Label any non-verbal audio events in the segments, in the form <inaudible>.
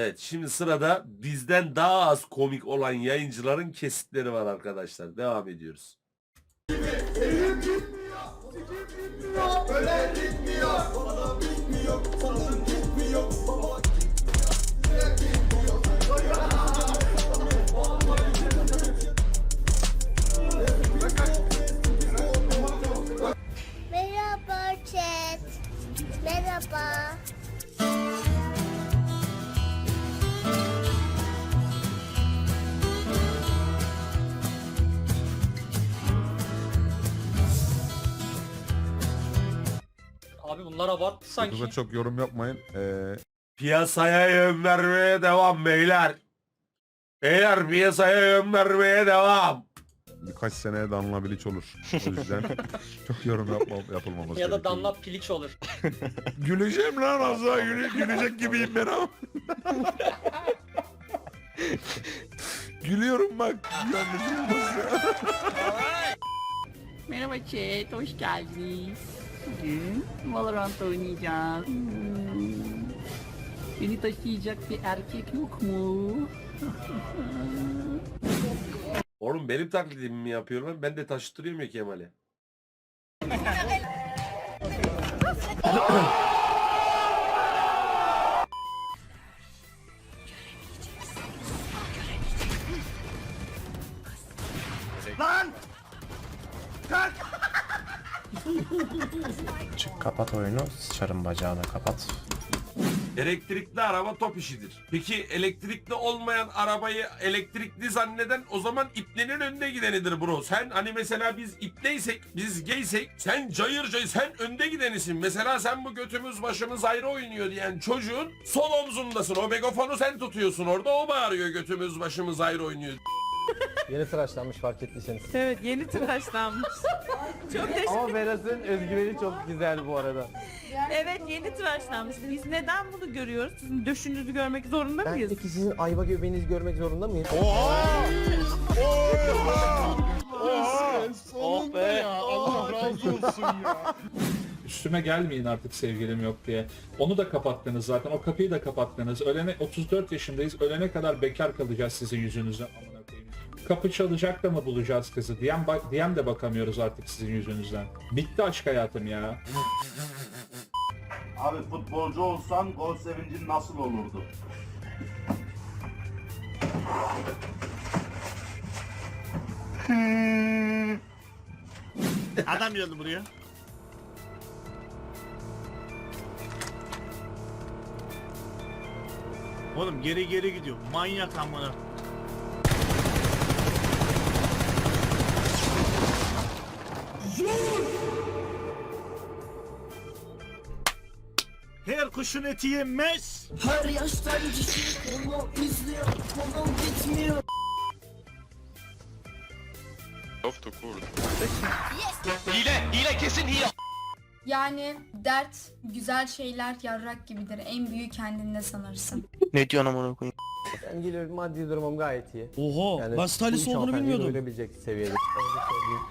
Evet şimdi sırada bizden daha az komik olan yayıncıların kesitleri var arkadaşlar. Devam ediyoruz. Merhaba chat. Merhaba. Abarttı sanki. Burada çok yorum yapmayın. Ee, Piyasaya yön vermeye devam beyler. Beyler piyasaya yön vermeye devam. birkaç seneye Danla Bilic olur. O yüzden <laughs> çok yorum yapma, yapılmaması Ya da gerekiyor. Damla Piliç olur. <laughs> Güleceğim lan az daha güle, gülecek gibiyim ben ama. <laughs> Gülüyorum bak. Merhaba chat, hoş geldiniz. Bugün Valorant oynayacağız. Hmm. Beni taşıyacak bir erkek yok mu? <laughs> Oğlum benim taklidimi mi yapıyorlar? Ben de taşıtırıyorum ya Kemal'e. <laughs> <laughs> oyunu. Sıçarım bacağına kapat. Elektrikli araba top işidir. Peki elektrikli olmayan arabayı elektrikli zanneden o zaman iplerin önde gidenidir bro. Sen hani mesela biz ipleysek, biz geysek sen cayır cayır sen önde gidenisin. Mesela sen bu götümüz başımız ayrı oynuyor diyen çocuğun sol omzundasın. O megafonu sen tutuyorsun orada o bağırıyor götümüz başımız ayrı oynuyor. Yeni tıraşlanmış fark ettiyseniz. Evet yeni tıraşlanmış. <laughs> Çok teşekkür Ama Beraz'ın özgüveni çok güzel bu arada. Evet yeni tıraşlanmış. Biz neden bunu görüyoruz? Sizin döşünüzü görmek zorunda Ben mıyız? peki sizin ayva göbeğinizi görmek zorunda mıyım? Oh be. Allah razı olsun ya. Üstüme gelmeyin artık sevgilim yok diye. Onu da kapattınız zaten. O kapıyı da kapattınız. Ölene 34 yaşındayız. Ölene kadar bekar kalacağız sizin yüzünüzden. Kapı çalacak da mı bulacağız kızı? Diyem, bak, diyem de bakamıyoruz artık sizin yüzünüzden. Bitti aşk hayatım ya. Abi futbolcu olsan gol sevincin nasıl olurdu? Adam geldi buraya. Oğlum geri geri gidiyor. Manyak amına. Her kuşun eti yenmez. Her yaştan kişi konu izliyor, konu bitmiyor. Yani dert güzel şeyler yarrak gibidir. En büyük kendinde sanırsın. Ne diyorsun amına koyayım? Ben geliyorum maddi durumum gayet iyi. Oho Yani ben stylist olduğunu bilmiyordum. Doyurabilecek seviyede.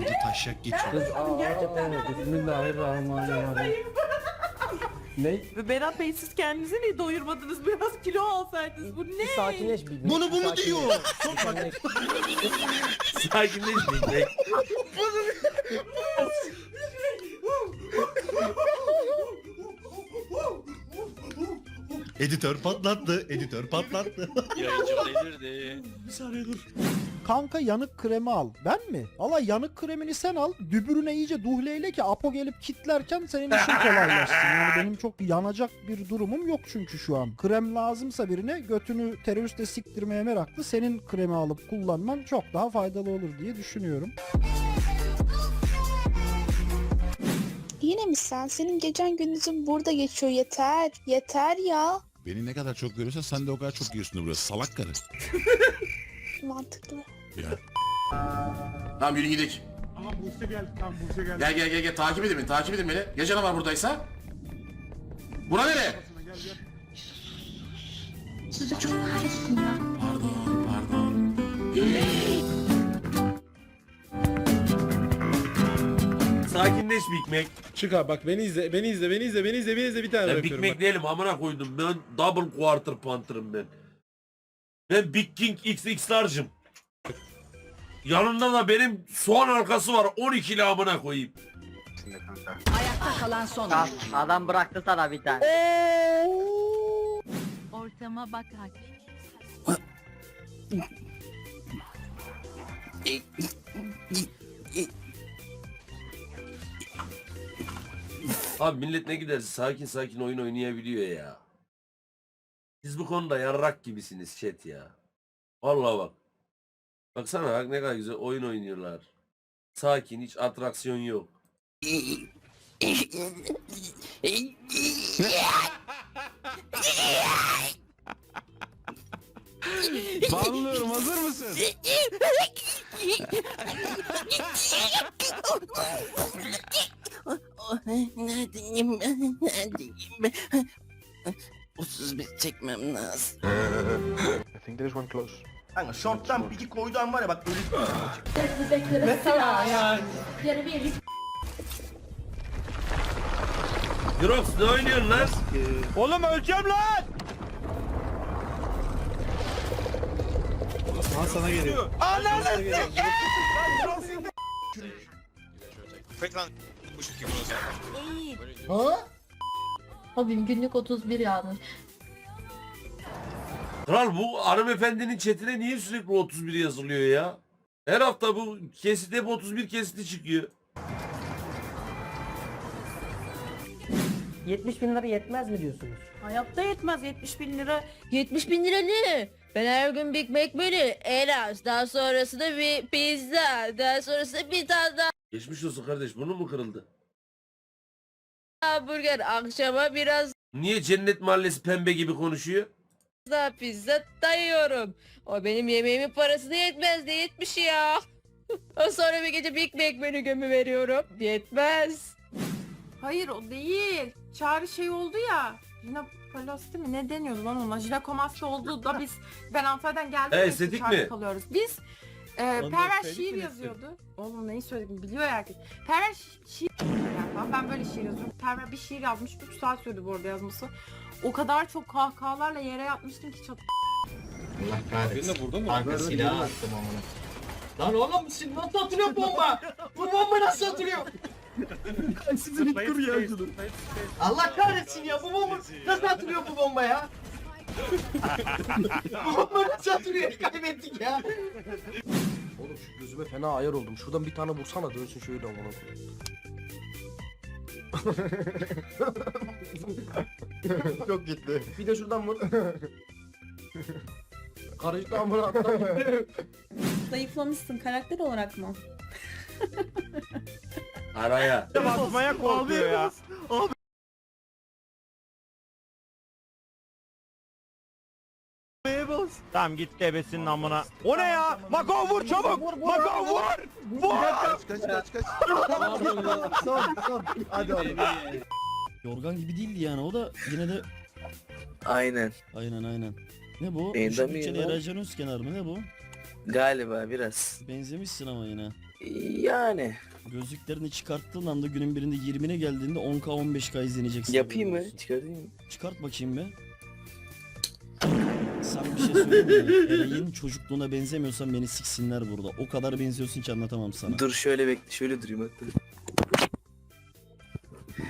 Bence taşak geçiyor. Kız aa, Bismillahirrahmanirrahim. ne? Ve Berat Bey siz kendinizi niye doyurmadınız? Biraz kilo alsaydınız. Bu ne? Bir sakinleş bir. Bunu bu mu sakinleş. diyor? Sakinleş. Sakinleşmeyin. Editör patlattı, editör patlattı. <laughs> Yayıncı delirdi. Bir saniye dur. Kanka yanık kremi al. Ben mi? Valla yanık kremini sen al. Dübürüne iyice duhleyle ki Apo gelip kitlerken senin işin kolaylaşsın. Yani <laughs> benim çok yanacak bir durumum yok çünkü şu an. Krem lazımsa birine götünü teröriste siktirmeye meraklı senin kremi alıp kullanman çok daha faydalı olur diye düşünüyorum. Yine mi sen? Senin gecen gündüzün burada geçiyor. Yeter. Yeter ya. Beni ne kadar çok görüyorsan sen de o kadar çok yiyorsun burası. Salak karı. <laughs> Mantıklı. Tamam yürü gidelim. Aha Buse geldi. Tamam Buse geldi. Gel gel gel gel takip edin beni takip edin beni. Ya canavar buradaysa? Bura nere? Size çok kahretsin ya. Pardon pardon. Sakinleş Big Mac. Çık abi bak beni izle beni izle beni izle beni izle beni izle bir tane Ben Big bırakıyorum. Mac bak. değilim amına koydum. Ben double quarter panther'ım ben. Ben Big King XX large'ım. Yanında da benim soğan arkası var 12 amına koyayım. Ayakta kalan son. Adam bıraktı sana bir tane. Ortama bak Abi millet ne giderse sakin sakin oyun oynayabiliyor ya. Siz bu konuda yarrak gibisiniz chat ya. Vallahi bak. Baksana bak ne kadar güzel oyun oynuyorlar. Sakin hiç atraksiyon yok. Bağlıyorum hazır mısın? <laughs> Neredeyim ben? Neredeyim ben? 31 çekmem lazım. I think there is one close. Kanka shorttan piki koyduğun var ya bak öyle Drox ne oynuyorsun lan? Oğlum öleceğim lan! Ha? Abim günlük 31 yalnız. Kral bu hanımefendinin chatine niye sürekli 31 yazılıyor ya? Her hafta bu kesit hep 31 kesiti çıkıyor. 70 bin lira yetmez mi diyorsunuz? Hayatta yetmez 70 bin lira. 70 bin lira ne? Ben her gün Big Mac menü, en az. Daha sonrası da bir pizza. Daha sonrası da bir tane daha Geçmiş olsun kardeş bunun mu kırıldı? hamburger. Akşama biraz Niye cennet mahallesi pembe gibi konuşuyor? daha pizza dayıyorum. O benim yemeğimin parası da yetmez de yetmiş ya. <laughs> o sonra bir gece Big Mac menü gömü veriyorum. Yetmez. Hayır o değil. Çağrı şey oldu ya. Jinakolasti mi? Ne deniyordu lan ona? Jinakomasti oldu da biz ben Antalya'dan geldim. E, ya, estetik çağrı mi? Kalıyoruz. Biz e, Perver şiir yazıyordu. Oğlum neyi söyledim biliyor ya herkes. Perver şi- şiir falan. Ben böyle şiir yazıyorum. Perver bir şiir yazmış. 3 saat sürdü bu arada yazması. O kadar çok kahkahalarla yere yatmıştım ki çat. Allah kahretsin. Kanka silah attım amına. Lan oğlum siz nasıl atılıyor bomba? Bu bomba nasıl atılıyor? Allah kahretsin ya bu bomba nasıl atılıyor bu bomba ya? <laughs> bu bomba nasıl atılıyor? Kaybettik ya. Oğlum şu gözüme fena ayar oldum. Şuradan bir tane vursana dönsün şöyle amına. Çok gitti. Bir de şuradan vur. Karıştı amına atlam. Zayıflamışsın karakter olarak mı? Araya. Basmaya korkuyor ya. Tamam gitti ebesinin amına. O ne ya? Mako vur çabuk. Mako vur. Vur. Kaç kaç kaç kaç. son son. Hadi oğlum. Yorgan gibi değildi yani o da yine de Aynen. aynen aynen. Ne bu? Düşük mi bütçeli ya? Eracan Özkenar mı ne bu? Galiba biraz. Benzemişsin ama yine. Yani. Gözlüklerini çıkarttığın anda günün birinde 20'ne geldiğinde 10k 15k izleneceksin. Yapayım mı? Çıkartayım mı? Çıkart bakayım be. Şey mi? Eray'ın çocukluğuna benzemiyorsan beni siksinler burada. O kadar benziyorsun ki anlatamam sana. Dur şöyle bekle. Şöyle durayım hatta.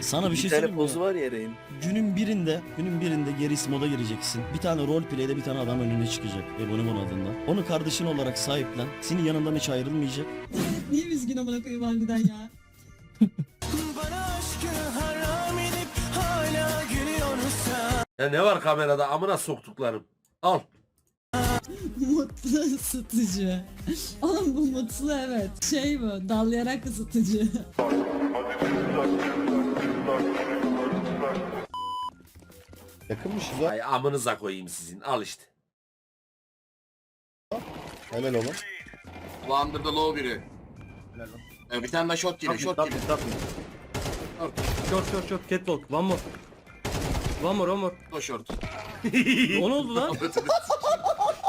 Sana bir şey bir tane söyleyeyim mi? pozu var ya Rey'in. Günün birinde, günün birinde Geris moda gireceksin. Bir tane roleplay'de bir tane adam önüne çıkacak. Ebonimon adında. Onu kardeşin olarak sahiplen. Senin yanından hiç ayrılmayacak. Niye üzgün amına koyayım harbiden ya? Ya ne var kamerada amına soktuklarım. Al. Mutlu ısıtıcı. Oğlum bu mutlu evet. Şey bu dallayarak ısıtıcı. Yakınmışız Ay amınıza koyayım sizin. Al işte. Helal oğlum. Under'da low biri. Ee, bir tane daha short geliyor, short geliyor. Short short short catwalk. One more. One more one more. O short. <laughs> O ne oldu lan?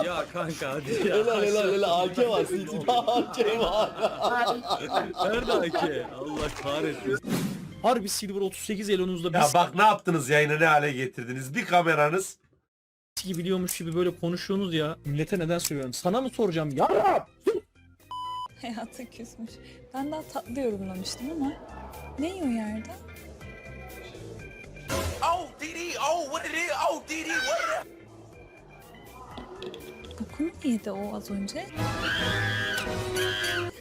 Ya kanka hadi ya. Helal helal helal AK var. Silahda <laughs> AK var. Nerede AK? Allah kahretsin. Harbi Silver 38 elonuzda Ya bak ne yaptınız yayını ne hale getirdiniz. Bir kameranız gibi biliyormuş gibi böyle konuşuyorsunuz ya. Millete neden söylüyorsun? Sana mı soracağım ya? <laughs> Hayata küsmüş. Ben daha tatlı yorumlamıştım ama ne yiyor yerde? Bokumu yedi o az önce.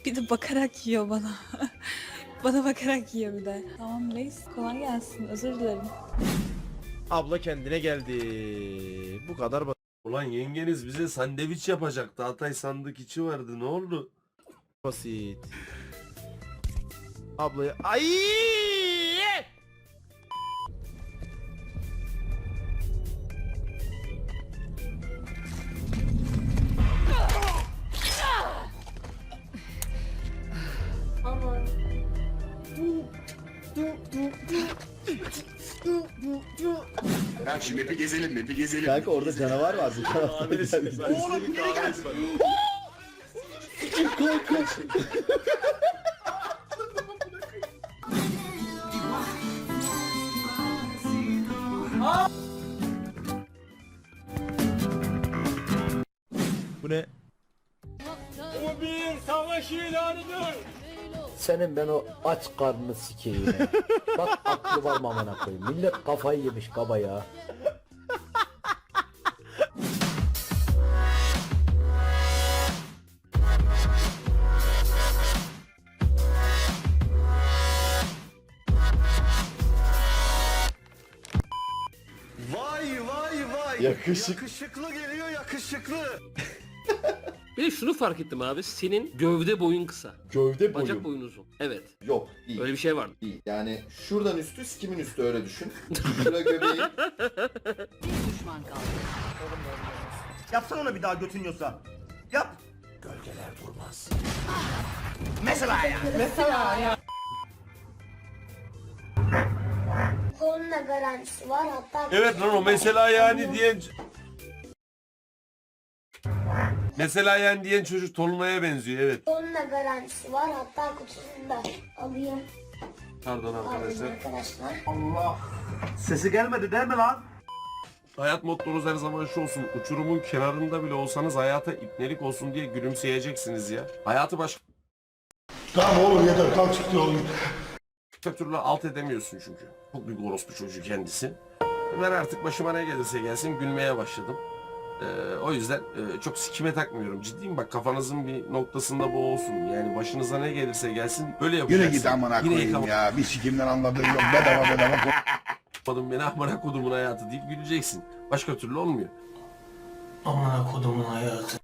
Bir de bakarak yiyor bana. <laughs> bana bakarak yiyor bir de. Tamam reis kolay gelsin özür dilerim. Abla kendine geldi. Bu kadar Ulan yengeniz bize sandviç yapacaktı. Hatay sandık içi vardı. Ne oldu? basit. Ablayı ay Şimdi map'i gezelim map'i gezelim. Kanka orada canavar var. Bu tarafta Oğlum geri gel. Bu ne? Senin ben o aç karnını sikeyim. Bak aklı var mı amına koyayım. Millet kafayı yemiş kaba ya. Yakışık. Yakışıklı geliyor yakışıklı. <laughs> Bir de şunu fark ettim abi. Senin gövde boyun kısa. Gövde Bacak boyun uzun. Evet. Yok değil. Öyle bir şey var. değil. Yani şuradan üstü sikimin üstü öyle düşün. Şura göbeği. <laughs> Yapsana onu bir daha götün yiyorsa. Yap. Koluna garantisi var hatta Evet lan o mesela yani diyen... Mesela yani diyen çocuk Tolunay'a benziyor evet. koluna garantisi var hatta kutusunu da alayım Pardon arkadaşlar. arkadaşlar. Sesi gelmedi değil mi lan? Hayat mottonuz her zaman şu olsun. Uçurumun kenarında bile olsanız hayata ipnelik olsun diye gülümseyeceksiniz ya. Hayatı başka Tamam oğlum yeter kalk çık oğlum. Türlü alt edemiyorsun çünkü. Çok büyük orospu çocuğu kendisi. Ben artık başıma ne gelirse gelsin gülmeye başladım. Ee, o yüzden e, çok sikime takmıyorum. Ciddiyim bak kafanızın bir noktasında bu olsun. Yani başınıza ne gelirse gelsin böyle yapacaksın. Yine git amına Yine koyayım yıkama- ya. Bir sikimden anladığım yok. Bedava bedava. Yapmadım beni amına kodumun hayatı deyip güleceksin. Başka türlü olmuyor. Amına kodumun hayatı.